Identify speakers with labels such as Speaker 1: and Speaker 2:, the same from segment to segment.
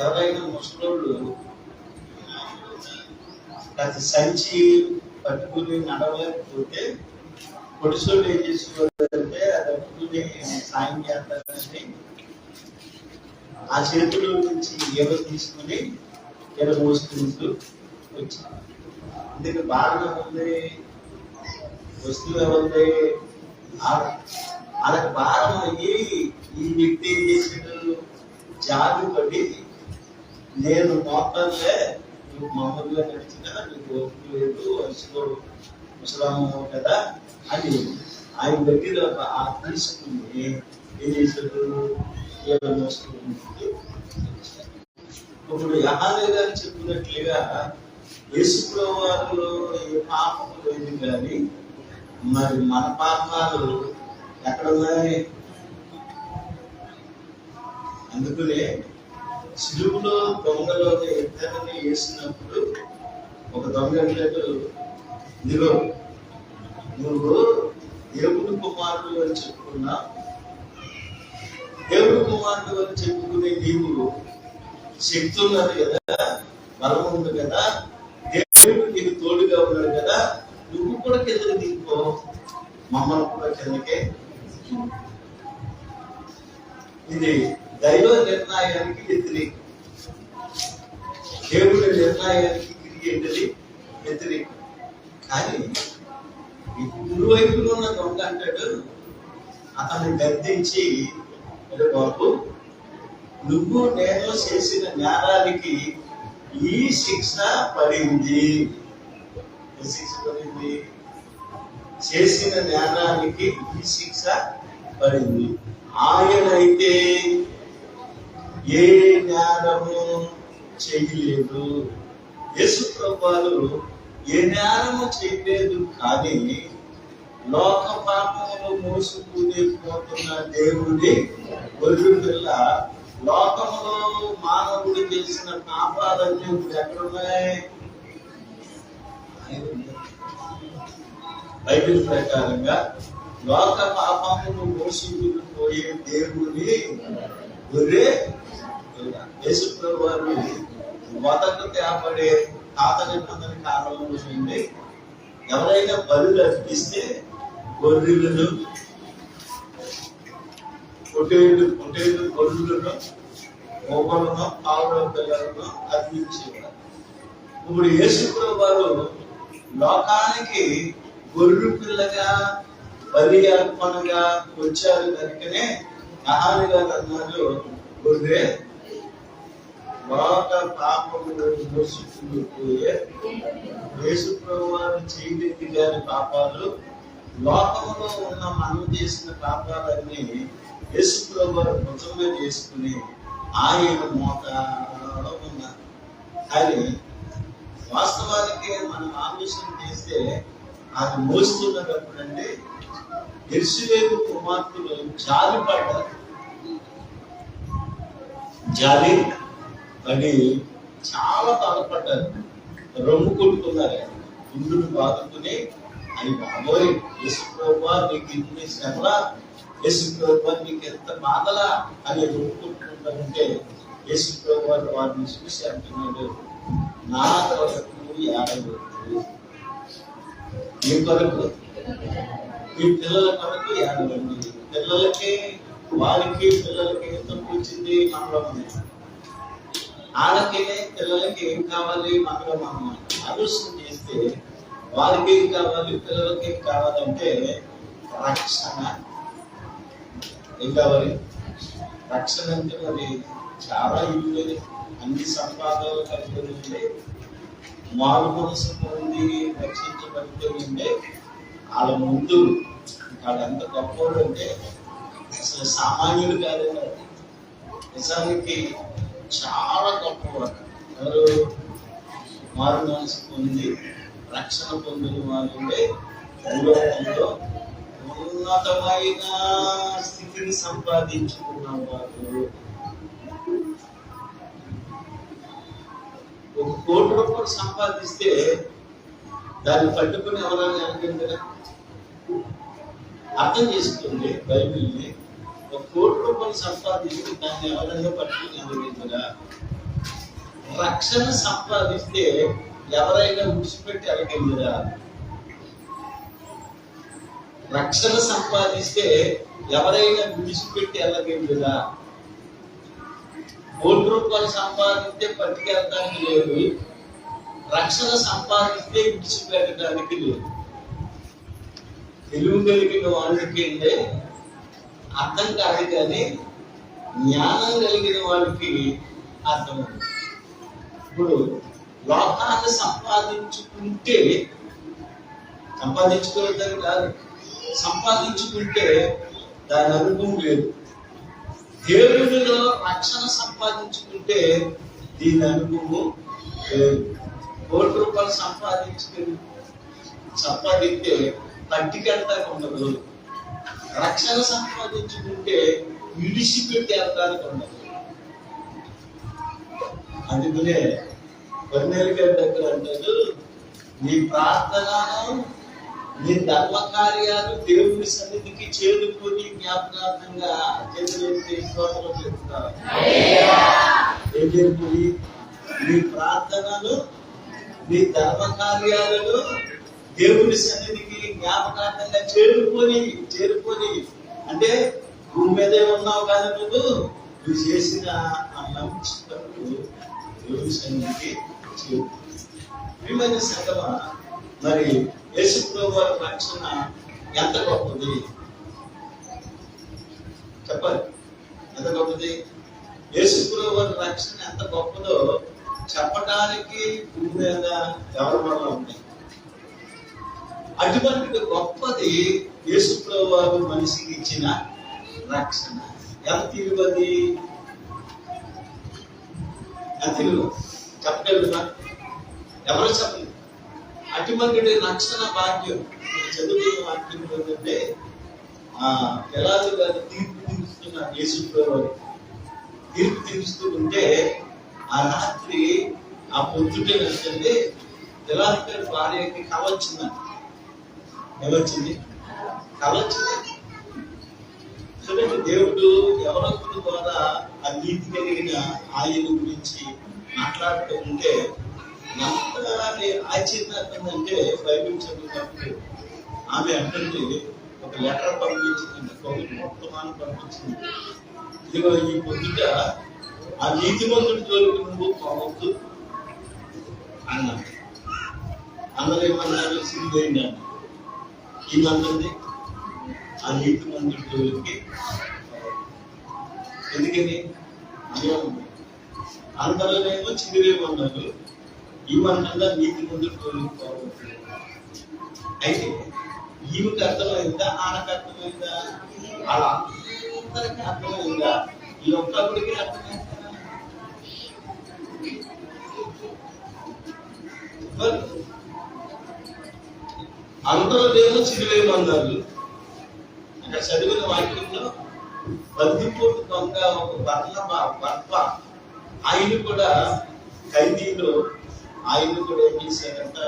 Speaker 1: ఎవరైనా ముసలోళ్ళు అది సంచి పట్టుకుని నడవలేకపోతే పొడిసోళ్ళు ఏం చేసుకోవాలంటే అది పట్టుకుని సాయం చేస్తారని ఆ చేతిలో నుంచి ఏదో తీసుకుని ఎడ మోసుకుంటూ వచ్చాను అందుకే బాగా ఉంది. వస్తువు ఎవరిది వాళ్ళకి భారం అయ్యి ఈ వ్యక్తి ఏం చేసాడు జాబి పడి నేను మాట్లాడితే నువ్వు మామూలుగా నడిచినా నీకు ఓపిక లేదు వయసులో ముసలాము కదా అని ఆయన దగ్గర ఆ తీసుకుని ఏం చేశాడు ఇప్పుడు యహానే గారు చెప్పినట్లుగా యేసుప్రభు వారిలో ఏ పాపం లేదు కానీ మరి మన పాపాలు ఎక్కడ ఉన్నాయి? అందుకనే సిలువులో దొంగలో ఇద్దరిని వేసినప్పుడు ఒక దొంగ అంటాడు ఇదిగో నువ్వు దేవుడు కుమారుడు అని చెప్పుకున్నా దేవుడు కుమారుడు అని చెప్పుకునే నీవు శక్తి ఉన్నది కదా బలం ఉంది కదా దేవుడు నీకు తోడుగా ఉన్నాడు కదా నువ్వు కూడా కిందకి దిగిపో మమ్మల్ని కూడా కిందకే ఇది దైవ నిర్ణయానికి వ్యతిరేకం. దేవుడి నిర్ణయానికి తిరిగేది వ్యతిరేకం. కానీ ఈ ఉన్న దొంగ అంటాడు అతన్ని గద్దించి "అరే బాబు నువ్వు నేను చేసిన నేరానికి ఈ శిక్ష పడింది. శిక్ష పడింది? చేసిన నేరానికి ఈ శిక్ష పడింది. ఆయనైతే ఏ నేరము చేయలేదు. యేసు ప్రభువారు ఏ నేరము చేయలేదు కానీ లోక పాపములు మోసుకునే పోతున్న దేవుడి ఒళ్ళు పిల్ల లోకములో మానవుడు చేసిన పాపాలన్నీ ఇప్పుడు ఎక్కడున్నాయి? బైబిల్ ప్రకారంగా లోక పాపమును మోసుకుని పోయే దేవుని ఒరే యేసుప్రభు వారు మొదట తేపడే తాత నిబంధన కాలంలో నుండి ఎవరైనా బలులు అర్పిస్తే గొర్రెలను పొటేలు పొటేలు గొర్రెలను మొగలను ఆవుల పిల్లలను అర్పించేవారు. ఇప్పుడు యేసుప్రభు వారు లోకానికి గొర్రె పిల్లగా బలి అర్పణగా వచ్చారు కనుకనే మహాని గారు అన్నారు గురుదే లోక పాపములు పోయే యేసుప్రభు వారు చేయలేదు గారి పాపాలు లోకంలో ఉన్న మనం చేసిన పాపాలన్నీ యేసుప్రభు వారు చేసుకుని ఆయన మోకాలో ఉన్నారు. కానీ వాస్తవానికి మనం ఆలోచన చేస్తే అది మోస్తున్నప్పుడు అంటే ఎరుసలేము కుమార్తెలు జాలి పడ్డారు జాలి పడి చాలా బాధపడ్డారు రొమ్ము కొట్టుకున్నారు. ఇందుని బాధకుని అని బాబోయ్ యశుప్రభా నీకు ఇన్ని శ్రమలా యశుప్రభా నీకు ఎంత బాధలా అని రొమ్ము కొట్టుకుంటారంటే యశుప్రభా వారిని చూసి అంటున్నాడు నా కొరకు యాభై మీ కొరకు మీ పిల్లల కొరకు ఏడవండి పిల్లలకి వారికి పిల్లలకి తప్పించింది తప్పు మనలో ఉంది వాళ్ళకి పిల్లలకి ఏం కావాలి మనలో మనం ఆలోచన చేస్తే వారికి ఏం కావాలి పిల్లలకి ఏం కావాలంటే రక్షణ. ఏం కావాలి? రక్షణ అంటే మరి చాలా ఇల్లు అన్ని సంపాదనలు కలిగి ఉంది మారు మనసు పొంది రక్షించబడితే ఉండే వాళ్ళ ముందు వాళ్ళు ఎంత గొప్పవాడు అంటే అసలు సామాన్యుడు కాదు నిజానికి చాలా గొప్పవాడు ఎవరు? మారు మనసు పొంది రక్షణ పొందిన వాళ్ళే భూలోకంలో ఉన్నతమైన స్థితిని సంపాదించుకున్న వాళ్ళు. ఒక కోటి రూపాయలు సంపాదిస్తే దాన్ని పట్టుకుని ఎవరైనా అనుకుంటారా అర్థం చేసుకుంది బైబిల్ని ఒక కోటి రూపాయలు సంపాదిస్తే దాన్ని ఎవరైనా పట్టుకుని అనుకుంటారా రక్షణ సంపాదిస్తే ఎవరైనా విడిచిపెట్టి వెళ్ళగలిగారా రక్షణ సంపాదిస్తే ఎవరైనా విడిచిపెట్టి వెళ్ళగలిగారా కోటి రూపాయలు సంపాదిస్తే పట్టుకెళ్ళడానికి లేదు. రక్షణ సంపాదిస్తే విడిచిపెట్టడానికి లేదు. తెలుగు కలిగిన వాళ్ళకి అంటే అర్థం కాదు కానీ జ్ఞానం కలిగిన వాళ్ళకి అర్థం ఇప్పుడు లోకాన్ని సంపాదించుకుంటే సంపాదించుకోలేదని కాదు. సంపాదించుకుంటే దాని అనుభవం లేదు. దేవుడిలో రక్షణ సంపాదించుకుంటే దీని అనుభవం లేదు. కోటి రూపాయలు సంపాదించుకుని సంపాదిస్తే పట్టికెళ్తా ఉండదు. రక్షణ సంపాదించుకుంటే విడిచిపెట్టి వెళ్తానికి ఉండదు. అందుకనే కొన్నేళ్ళ గారి దగ్గర అంటారు నీ ప్రార్థనను నీ ధర్మ కార్యాలు దేవుని సన్నిధికి చేరుకొని జ్ఞాపకార్థంగా చేతులెత్తి స్తోత్రం చెప్తారు ఏం నీ ప్రార్థనలు నీ ధర్మ కార్యాలను దేవుని సన్నిధికి జ్ఞాపకార్థంగా చేరుకొని చేరుకొని. అంటే భూమి మీదే ఉన్నావు కానీ నువ్వు. నువ్వు చేసిన ఆ మంచి దేవుని సన్నిధికి చేరుకుని ప్రియమైన సంగమ మరి యేసుప్రభు వారి రక్షణ ఎంత గొప్పది? చెప్పాలి. ఎంత గొప్పది? యేసుప్రభు వారి రక్షణ ఎంత గొప్పదో చెప్పడానికి భూమి ఎవరి వల్ల ఉంది అటువంటి గొప్పది యేసుప్రభు వారు మనిషికి ఇచ్చిన రక్షణ. ఎంత ఇవ్వది ఎంత ఇవ్వ చెప్పగలుగుతా ఎవరు చెప్పలేదు అటువంటి రక్షణ భాగ్యం చదువుకున్న వాక్యం ఏంటంటే ఆ పిలాదు గారు తీర్పు తీరుస్తున్న యేసుప్రభు తీర్పు తీరుస్తూ ఉంటే ఆ రాత్రి ఆ పొద్దుటే వెళ్తుంటే ఎలాంటి భార్యకి కళ ఏమొచ్చింది కళ చూడండి దేవుడు ఎవరొకరి ద్వారా ఆ నీతి కలిగిన ఆయన గురించి మాట్లాడుతూ ఉంటే ఎంత ఆశ్చర్యపడుతుందంటే బైబిల్ చదువుతున్నప్పుడు ఆమె అంటే ఒక లెటర్ పంపించింది కోవిడ్ మొత్తం పంపించింది. ఇదిగో ఈ పొద్దుట ఆ నీతిమంతుడి జోలికి నువ్వు పోవద్దు అన్నాడు. అందరూ ఏమన్నారు సిరిపోయింది అన్నారు ఏమంటుంది ఆ నీతిమంతుడి జోలికి ఎందుకని? అన్యాయం. అందరినేమో చిదిరేమన్నారు ఈమంటుందా నీతి ముందు జోలికి పోవద్దు. అయితే ఈమెకి అర్థమైందా? ఆనకు అర్థమైందా? అలా. అందరికి అర్థమైందా? ఈ ఒక్కడికి అర్థమైందా? అందరూ దేవుడు చిరువేమన్నారు అక్కడ చదివిన వాక్యంలో బందిపోటు దొంగ ఒక భర్త భర్త ఆయన కూడా ఖైదీలో ఆయన కూడా ఏం చేశారంట?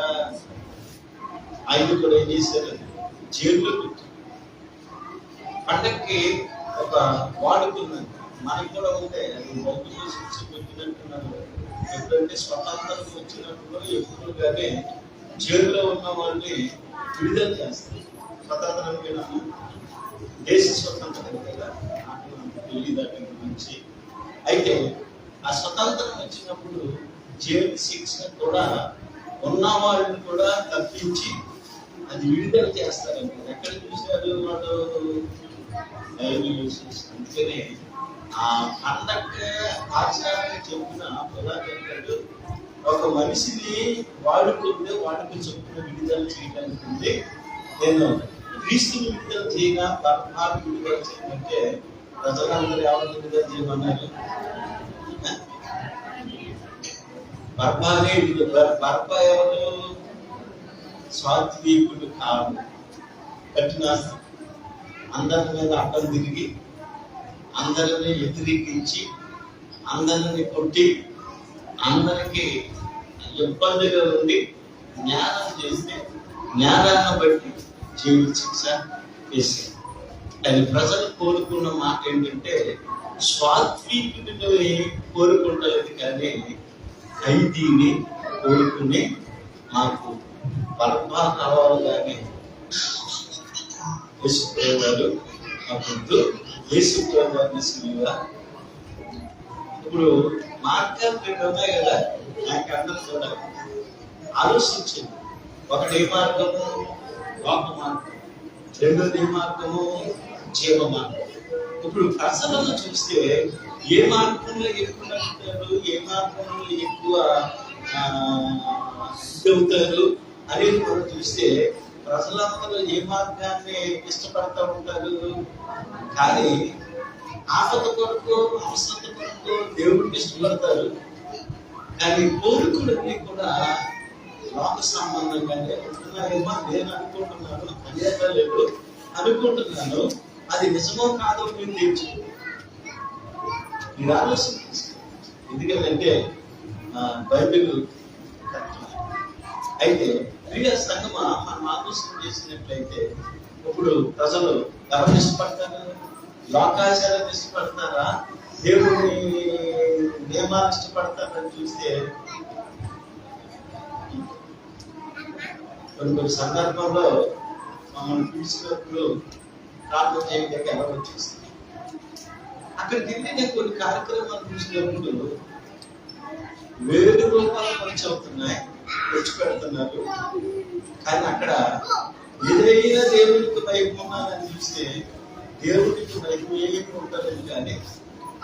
Speaker 1: ఆయన కూడా ఏం చేశారు? జైల్లో పెట్టి పండక్కి ఒక వాడుకున్నది మనకు కూడా ఉంటే అది బౌద్ధులు శిక్ష ఎటువంటి స్వతంత్రం వచ్చినప్పుడు ఎప్పుడు కానీ ఉన్న వాళ్ళని విడుదల చేస్తారు. స్వతంత్రం కదా దేశ స్వతంత్రం కదా నాకు తెలియదు గురించి అయితే ఆ స్వతంత్రం వచ్చినప్పుడు జైలు శిక్ష కూడా ఉన్న వాళ్ళని కూడా తప్పించి అది విడుదల చేస్తారండి ఎక్కడ చూశారు వాళ్ళు? అందుకనే ఆ పండగ ఆచారాన్ని చెప్పిన ప్రధాన ఒక మనిషిని వాడుకుంటే వాడికి చెప్పిన విడుదల చేయడానికి ఉంది. నేను క్రీస్తుని విడుదల చేయగా పరమాత్మ విడుదల చేయమంటే ప్రజలందరూ ఎవరు విడుదల చేయమన్నారు? బర్బానే బర్బ ఎవరు? స్వాత్వీకుడు కాదు. కఠినాస్తి అందరి మీద అడ్డం తిరిగి అందరిని వ్యతిరేకించి అందరిని కొట్టి అందరికి ఇబ్బందిగా ఉండి జ్ఞానం చేస్తే జ్ఞానాన్ని బట్టి జీవిత శిక్ష వేసింది అది ప్రజలు కోరుకున్న మాట ఏంటంటే స్వాత్వీకుడిని కోరుకుంటలేదు కానీ ఖైదీని కోరుకుని మాకు బలపా కావాలి కానీ యేసుప్రభు గారు మా పొద్దు యేసుప్రభు ఇప్పుడు మార్గాలు రెండు ఉన్నాయి కదా నాకు అందరూ చూడాలి ఆలోచించింది ఒకటి ఏ మార్గము? లోక మార్గం రెండోది ఏ మార్గము? జీవ మార్గం ఇప్పుడు ప్రజలను చూస్తే ఏ మార్గంలో ఎక్కువ నడుపుతారు ఏ మార్గంలో ఎక్కువ ఆ, చెబుతారు అనేది మనం చూస్తే ప్రజలందరూ ఏ మార్గాన్ని ఇష్టపడతా ఉంటారు? కానీ ఆపద కొరకు అవసరత కొరకు దేవుడికి ఇష్టపడతారు. కానీ కోరికలన్నీ కూడా లోక సంబంధంగానే ఉంటున్నారేమో నేను అనుకుంటున్నాను. అనేక లేదు అనుకుంటున్నాను అది నిజమో కాదో మీరు తెలుసు మీరు ఆలోచన ఎందుకంటే బైబిల్ అయితే ప్రియ సంగమ మనం ఆలోచన చేసినట్లయితే ఇప్పుడు ప్రజలు ఎవరిని ఇష్టపడతారు లోకాచారాన్ని ఇష్టపడతారా? దేవుని నియమాలు ఇష్టపడతారని చూస్తే కొన్ని కొన్ని సందర్భంలో మమ్మల్ని పిలిచినప్పుడు ప్రార్థన చేయడానికి ఎలా వచ్చేస్తుంది అక్కడికి వెళ్ళి నేను కొన్ని కార్యక్రమాలు చూసినప్పుడు వేరు రూపాలు ఖర్చు అవుతున్నాయి తెచ్చి పెడుతున్నారు కానీ అక్కడ ఏదైనా దేవుడికి వైభవమానని చూస్తే దేవుడికి వైభవం ఏమి ఉండలేదు కానీ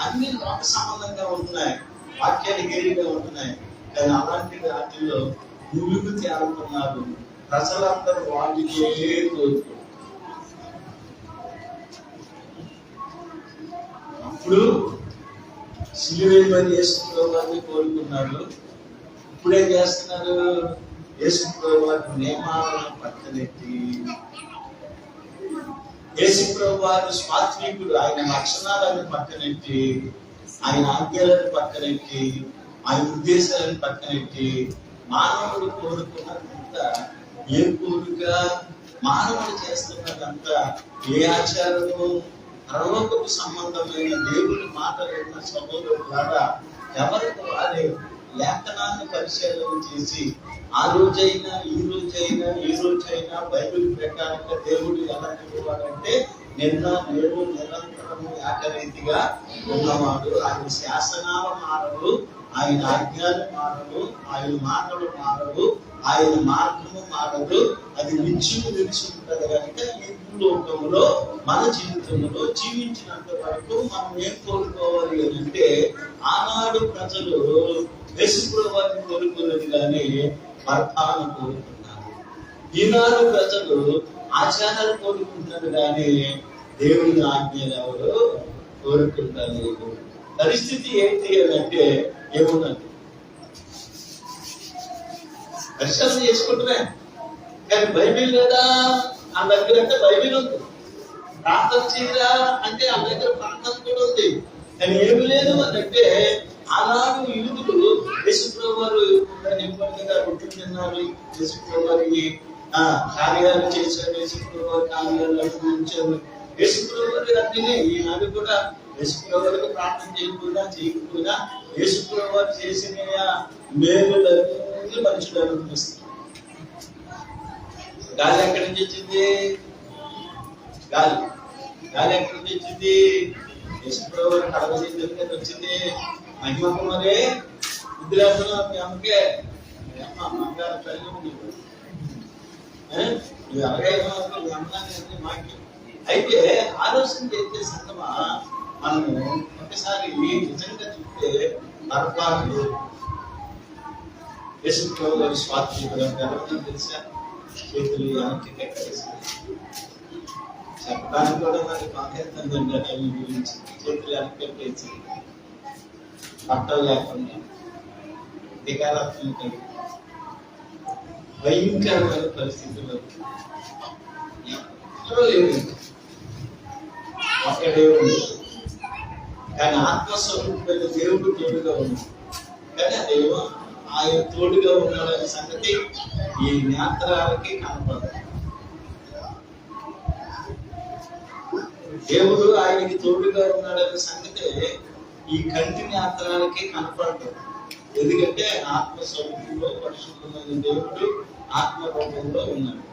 Speaker 1: అన్ని లోక సంబంధంగా ఉంటున్నాయి వాక్యాలు ఏరిగా ఉంటున్నాయి. కానీ అలాంటి రాత్రిలో ములుగు తేలుతున్నారు ప్రజలందరూ వాటికే కోరుకుంటారు అప్పుడు సిలువే పని యేసుప్రభువాన్ని కోరుకున్నారు. ఇప్పుడే చేస్తున్నారు. యేసుప్రభు నియమాలను పక్కనెట్టి యేసుప్రభువారు స్వాత్మికుడు ఆయన లక్షణాలను పక్కనెట్టి ఆయన ఆజ్ఞలను పక్కనెట్టి ఆయన ఉద్దేశాలను పక్కనెట్టి మానవుడు కోరుకున్నదంతా ఏ కోరిక మానవుడు చేస్తున్నదంతా ఏ ఆచారము పరలోకపు సంబంధమైన దేవుని మాటలు ఉన్న సహోదరుల ద్వారా ఎవరికి వారే లేఖనాన్ని పరిశీలన చేసి ఆ రోజైనా ఈ రోజైనా ఈ రోజైనా బైబిల్ ప్రకారంగా దేవుడు ఎలా చెప్పేవాడంటే నిన్న నేడు నిరంతరము ఏకరీతిగా ఉన్నవాడు. ఆయన శాసనాలు మారడు ఆయన ఆజ్ఞాలు మారడు ఆయన మాటలు మారడు ఆయన మార్గము మారదు అది నిత్యము నిలిచి ఉంటది కనుక ఈ భూలోకంలో మన జీవితంలో జీవించినంత వరకు మనం ఏం కోరుకోవాలి అంటే ఆనాడు ప్రజలు యేసుప్రభువారిని కోరుకున్నది కానీ భర్తను కోరుకున్నారు. ఈనాడు ప్రజలు ఆచారాలు కోరుకుంటున్నారు కానీ దేవుని ఆజ్ఞలు ఎవరు కోరుకుంటారు పరిస్థితి ఏంటి అని అంటే ఏమున్నది పరిశోధన చేసుకుంటున్నా. కానీ బైబిల్ లేదా? ఆ దగ్గర అంటే బైబిల్ ఉంది. ప్రార్థన చేయరా అంటే ఆ దగ్గర ప్రార్థన కూడా ఉంది. కానీ ఏమి లేదు అని అంటే అలాగే యూదులు యశుప్రవారు వారు నింపడిగా రొట్టెలు తిన్నారు. యేసుప్రభు ఆ కార్యాలు చేశారు. యశుప్రవారి కార్యాలు అనుభవించారు యశుప్రవారి అన్నీ ఈనాడు కూడా యశుప్రవారికి ప్రార్థన చేయకుండా చేయకుండా యశుప్రవారు చేసిన మేలులన్నీ మనుషులు అనుభవిస్తారు గాలి ఎక్కడి నుంచి వచ్చింది? గాలి. గాలి ఎక్కడి నుంచి వచ్చింది? యశుప్రవారి కడవ చేతి వచ్చింది. మహిమ కుమారే విద్యార్థులు అమ్మకే అమ్మగారు తల్లి నువ్వు మాకి. అయితే ఆలోచన చేసే సంగమా మనము ఒకసారి నిజంగా చూస్తే నరకాలు యేసుప్రభు గారి తెలుసా? చేతులు వెనక్కి కట్టేసి చెప్పడానికి కూడా మరి కాకేస్తుందండి చేతులు వెనక్కి కట్టేసి బట్టలు లేకుండా దిగాలత్వం కలిగి భయంకరమైన పరిస్థితుల్లో ఎక్కడో లేదు ఒక్కడే ఉంది కానీ ఆత్మస్వరూపమైన దేవుడు తోడుగా ఉంది కానీ అదేమో ఆయన తోడుగా ఉన్నాడనే సంగతి ఈ నేత్రాలకి కనపడదు. దేవుడు ఆయనకి తోడుగా ఉన్నాడనే సంగతి ఈ కంటి నేత్రాలకి కనపడదు. ఎందుకంటే ఆత్మ స్వరూపంలో పరిశుద్ధమైన దేవుడు ఆత్మ రూపంలో ఉన్నాడు.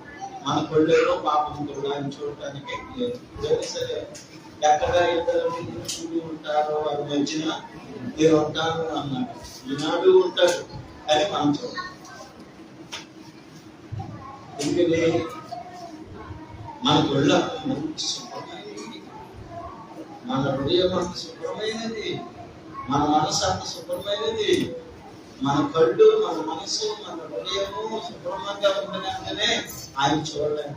Speaker 1: మన కొళ్ళేలో పాపం కూడా చూడటానికి లేదు. సరే ఎక్కడ ఇద్దరు చూడు ఉంటారో వారి మధ్యన మీరు ఉంటారు అన్నాడు. ఈనాడు ఉంటాడు. అని మనం చూడాలి ఎందుకని మన కొళ్ళ మంచి మన హృదయం అంత శుభ్రమైనది. మన మనసు అంత శుభ్రమైనది. మన కళ్ళు మన మనసు మన హృదయము శుభ్రంగా ఉండగానే ఆయన చూడలేము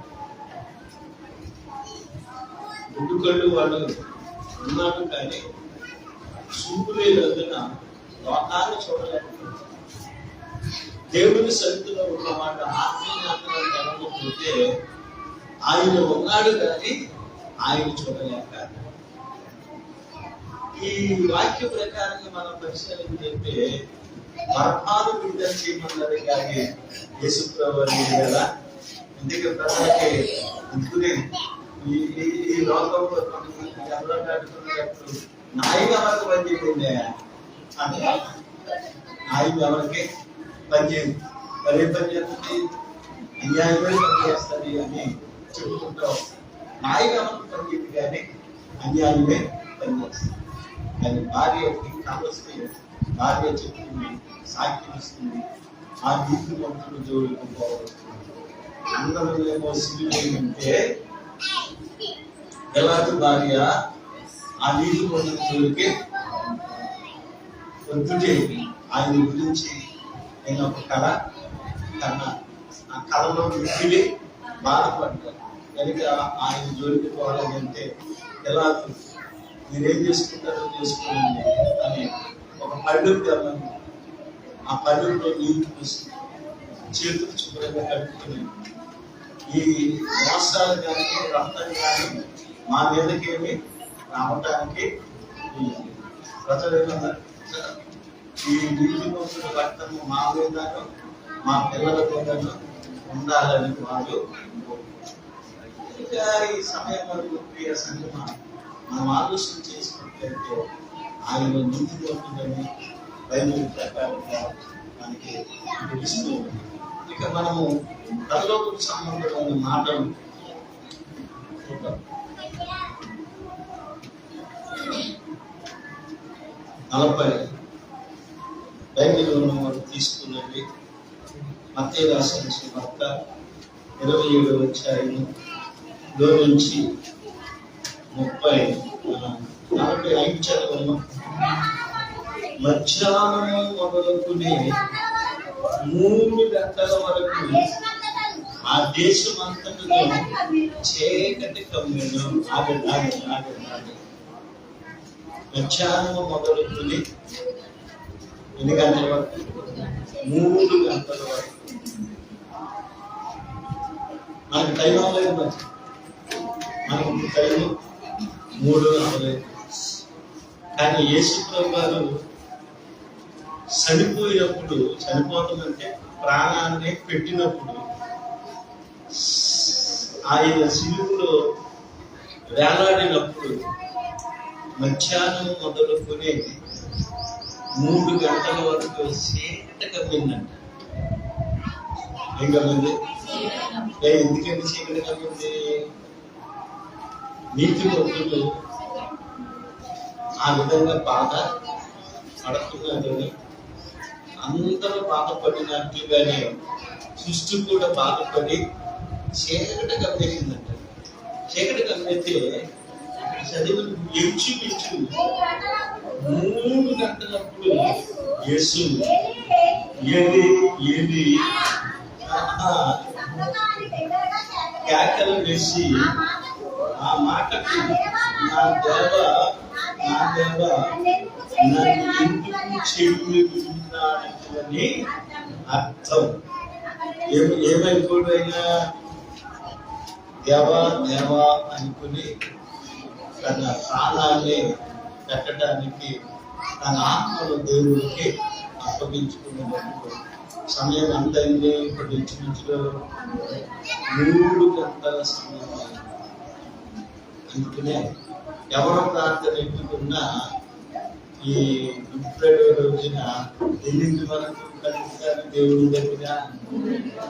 Speaker 1: గుడ్డు కళ్ళు వాళ్ళు ఉన్నాడు కానీ చూపు లేనందున లోకాన్ని చూడలేకపోతున్నాడు దేవుని సరితులో ఉన్న మాట ఆత్మీయాత్మ కలగకపోతే ఆయన ఉన్నాడు కానీ ఆయన చూడలేక ఈ వాక్య ప్రకారంగా మనం పరిశీలన చేస్తే పరమాలు విడుదల చేయమన్నది కానీ యేసు అనేది కదా? అందుకే ప్రజలకి అందుకునే ఈ ఈ- లోకంలో కొంతమంది ఎవరో కట్టుకున్నప్పుడు ఎవరికి పనిచేయండి అంటే నాయకు ఎవరికి పనిచేయండి మరి ఏం పని చేస్తుంది అన్యాయమే పని చేస్తుంది అని చెప్పుకుంటాం. నాయకు ఎవరికి పనిచేయదు కానీ అన్యాయమే పనిచేస్తుంది. అది భార్య కావస్తే భార్య చెప్తుంది సాక్ష్యం ఇస్తుంది. ఆ నీతి మంత్రులు జోలికి పోవచ్చు అందరూ ఏమో సిగ్గులేమంటే ఎలాంటి భార్య ఆ నీళ్ళు మంత్రుల జోలికి వద్దుటే ఆయన గురించి నేను ఒక కళ కన్నా. ఆ కళలో మిక్కిలి బాధపడ్డాను కనుక ఆయన జోలికి పోవాలంటే ఎలా మీరేం చేసుకుంటారో చేసుకోండి అని ఒక పళ్ళు తెమ్మని ఆ పళ్ళులో నీళ్ళు పోసి చేతులు శుభ్రంగా కట్టుకుని ఈ మోసాలు కానీ రక్తం కానీ మా మీదకేమి రావటానికి ప్రజలు ఈ నీటి మోసుల రక్తము మా మీదను మా పిల్లల మీదను ఉండాలని వాళ్ళు ఈ సమయం వరకు ప్రియ సంగమ మనం ఆలోచన చేసుకున్నట్లయితే ఆయన నీతి ఉంటుందని బైబిల్ ప్రకారంగా మనకి తెలుస్తూ ఉంది. ఇక మనము పరలోకపు సంబంధమైన మాటలు నలభై బైబిల్లో మనం తీసుకున్నవి మత్తే రాసిన భర్త ఇరవై ఏడు వచ్చాయను లో నుంచి ముప్పై నలభై ఐదు చదవను మధ్యాహ్నం మొదలుకునే మూడు గంటల వరకు ఆ దేశం అంతటిలో చీకటి కమ్మిను ఆగండి ఆగండి ఆగండి ఆగండి. మధ్యాహ్నం మొదలుకుని ఎన్ని గంటల వరకు? మూడు గంటల వరకు. మనకి టైం అవ్వలేదు మరి. మనకి టైం మూడు అవ్వలేదు కానీ యేసుప్రభు గారు చనిపోయినప్పుడు చనిపోవటం అంటే ప్రాణాన్ని పెట్టినప్పుడు ఆయన సిలువులో వేలాడినప్పుడు మధ్యాహ్నం మొదలుకొని మూడు గంటల వరకు చీకట కమ్మిందంట ఏం కమ్మింది ఎందుకంటే చీకటి కమ్మింది నీతి భక్తులు ఆ విధంగా బాధ పడుతున్నారని అందరూ బాధపడినట్లుగానే సృష్టి కూడా బాధపడి చీకటి కమ్మేసిందంట చీకటి కమ్మితే ఇక్కడ చదివి ఎంచుమించు మూడు గంటలప్పుడు యేసు ఏది ఏది? కేకలు వేసి ఆ మాటకు నా దేవ నా దేవ అని అర్థం. ఏమి ఏమైపోయినా దేవా దేవా అనుకుని తన ప్రాణాన్ని పెట్టడానికి తన ఆత్మను దేవుడికి అప్పగించుకునేందుకు సమయం అంతైంది ఇప్పుడు ఇంచుమించులో మూడు గంటల సమయం. అయింది. అందుకనే ఎవరు ప్రార్థన ఎట్టుకున్నా ఈ గుడ్ రోజున ఎన్నింటి వరకు గడుపుతారు దేవుడి దగ్గర.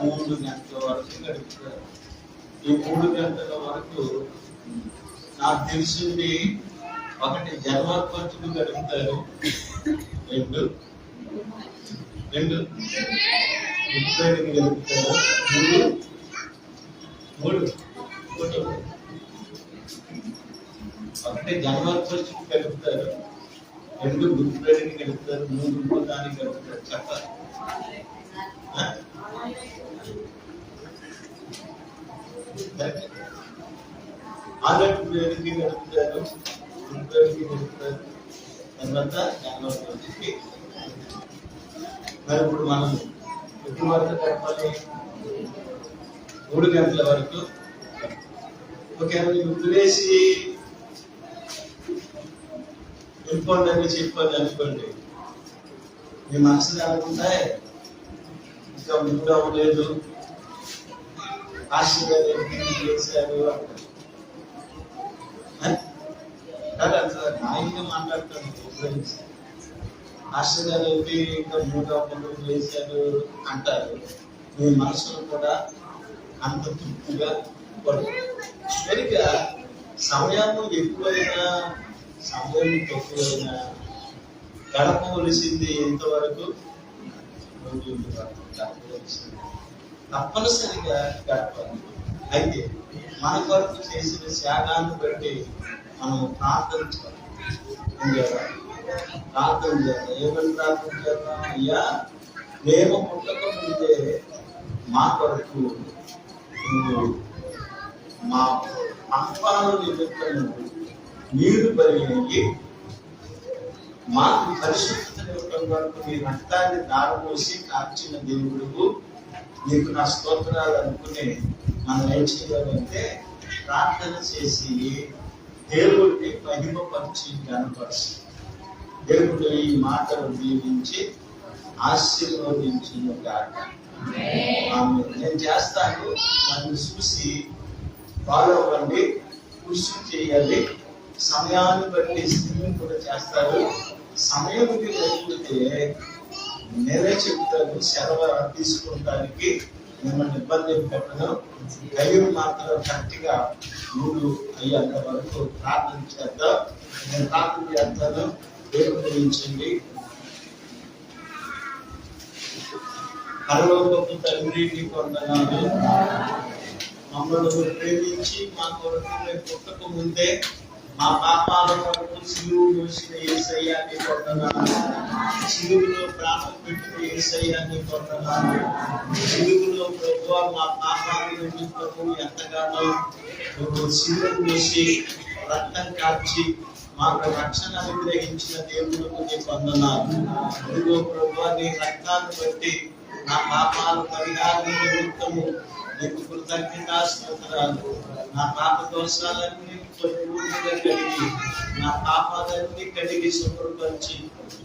Speaker 1: మూడు గంటల వరకు గడుపుతారు ఈ మూడు గంటల వరకు నాకు తెలిసింది ఒకటి జన్మోత్పత్తులు గడుపుతారు రెండు. రెండు. గుడ్ ఫ్రైడేని గడుపుతారు మూడు. మూడు. మూడు ఒకటి జన్మోత్సవం కలుపుతారు రెండు గుర్తుపేటని కలుపుతారు మూడు ఇంకో కలుపుతారు చెప్పాలి. ఆ? ఆగస్టు ఫ్రైడేకి గుర్తుపేటకి గుడ్ తర్వాత జన్మోత్సవంకి మరి ఇప్పుడు మనం ఎప్పుడు వరకు గడపాలి? మూడు గంటల వరకు. ఒకవేళ గుర్తులేసి వెళ్ళిపోండి అని చెప్పాలి అనుకోండి. మీ మనసులో అనుకుంటే ఇంకా ముందు అవ్వలేదు చేశారు? అంటారు. ఆ? మాట్లాడతాను ఇంకా మూడు పనులు చేశారు అంటారు. మీ మనసులో కూడా అంత తృప్తిగా పడదు సరిగ్గా సమయం ఎక్కువైనా సమయం తక్కువైనా గడపవలసింది ఎంతవరకు? తప్పనిసరిగా గడపాలి అయితే మన కొరకు చేసిన త్యాగాన్ని బట్టి మనం ప్రార్థించాలి చేయాలి? ప్రార్థన చేద్దాం ఏమని ప్రార్థన చేద్దాం అయ్యా మేము పుట్టక ముందే మా కొరకు మా పాపాల నిమిత్తం మీరు పరిగణించి మాకు పరిశుద్ధత మీ వరకు రక్తాన్ని దారపోసి కాల్చిన దేవుడు నీకు నా స్తోత్రాలు అనుకునే మన ఏం ప్రార్థన చేసి దేవుడిని మహిమపరిచి కనపరిచి దేవుడు ఈ మాటలు దీవించి ఆశీర్వదించిన గాక. నేను చేస్తాను నన్ను చూసి ఫాలో అవ్వండి కృషి చేయాలి సమయాన్ని బట్టి స్త్రీలు కూడా చేస్తారు. సమయం లేకపోతే నేనే చెప్తాను సెలవు తీసుకోవడానికి మిమ్మల్ని ఇబ్బంది పెట్టడం దైవం మాత్రం కరెక్ట్గా మూడు అయ్యేంత వరకు ప్రార్థన చేద్దాం. నేను ప్రార్థన చేస్తాను. దేవుడు గురించండి పరలోకపు తండ్రి నీకు వందనాలు. మమ్మల్ని ప్రేమించి మా కొరకు పుట్టక ముందే మా పాపాలను సిలువు మూసిన ఏసయ్యాన్ని కొట్టనాను సిలువులో ప్రాణం పెట్టిన ఏసయ్యాన్ని కొట్టనాను సిలువులో ప్రభు మా పాపాల నిమిత్తము ఎంతగానో నువ్వు సిలువు మూసి రక్తం కాచి మాకు రక్షణ అనుగ్రహించిన దేవుడు నీ వందనాలు ఇదిగో ప్రభు నీ రక్తాన్ని బట్టి నా పాపాల పరిహారం నిమిత్తము నీకు కృతజ్ఞతాస్తోత్రాలు నా పాప దోషాలన్నీ పూర్తిగా కడిగి నా పాపాలన్నీ కడిగి శుభ్రపరిచి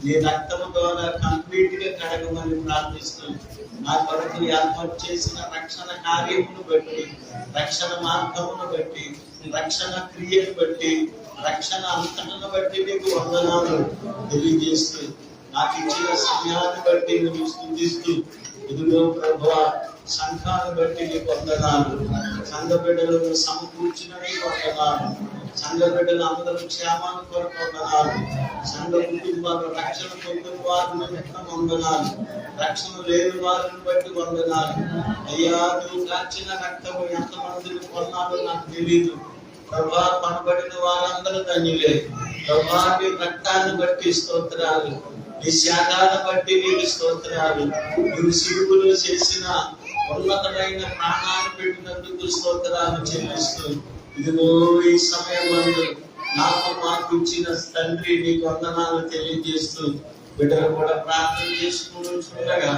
Speaker 1: నీ రక్తం ద్వారా కంప్లీట్గా కడగమని ప్రార్థిస్తూ నా కొరకు ఏర్పాటు చేసిన రక్షణ కార్యమును బట్టి రక్షణ మార్గమును బట్టి రక్షణ క్రియను బట్టి రక్షణ అంతటను బట్టి నీకు వందనాలు తెలియజేస్తూ నాకు ఇచ్చిన సమయాన్ని బట్టి నువ్వు స్థుతిస్తూ ఇదిగో ప్రభా సంఘాలు బట్టి నీకు వందనాలు సంఘ బిడ్డలను సమకూర్చిన నీకు సంఘ బిడ్డలు అందరూ క్షేమాన్ని కొరకు సంఘ కుటుంబాలు రక్షణ పొందిన వారిని నిమిత్తం వందనాలు రక్షణ లేని వారిని బట్టి వందనాలు అయ్యా నువ్వు కాచిన రక్తము ఎంతమందిని కొన్నాడో నాకు తెలియదు ప్రభా పనబడిన వారందరూ ధన్యులే. ప్రభా నీ రక్తాన్ని బట్టి స్తోత్రాలు. నీ శాఖాన్ని బట్టి నీకు స్తోత్రాలు. నువ్వు శివులు చేసిన ఉన్నతమైన ప్రాణాన్ని పెట్టినందుకు స్తోత్రాలు చెల్లిస్తూ ఇదిగో ఈ సమయం నాకు మాకు ఇచ్చిన తండ్రి నీకు వందనాలు తెలియజేస్తూ బిడ్డలు కూడా ప్రార్థన చేసుకుని చూడగా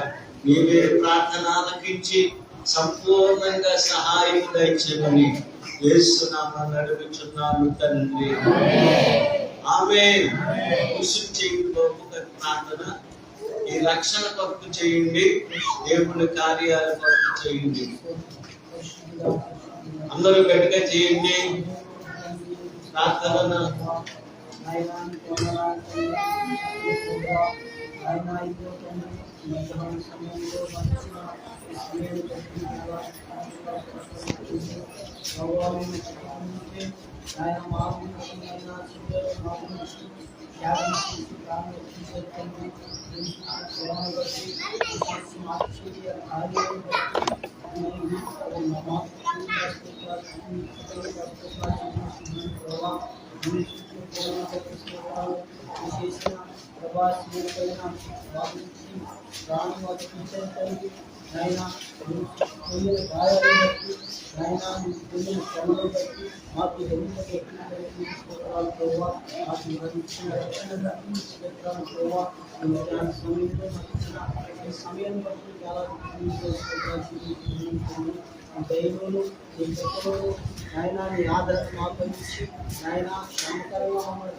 Speaker 1: నీవే ప్రార్థన ఆలకించి సంపూర్ణంగా సహాయం దయచేయమని యేసునామం నడుపుచున్నాను తండ్రి. ఆమె ప్రార్థన. ఈ రక్షణ కొరకు చేయండి దేవుని కార్యాల కొరకు చేయండి. అందరూ గట్టిగా చేయండి. ప్రార్థన.
Speaker 2: ఆయన ఆయన ఇదిగో తండ్రి మధ్యాహ్నం సమయంలో మంచిన సమయం ప్రభావం చెప్పుకుంటే ఆయన మా గురించి ఆయన చివరి మా గురించి త్యాగం చేసి ప్రాణం తీసుకెళ్ళి సమయం బట్టి చాలా నీ నాయన నీ ఆదరణ ఇచ్చి నాయన మమ్మల్ని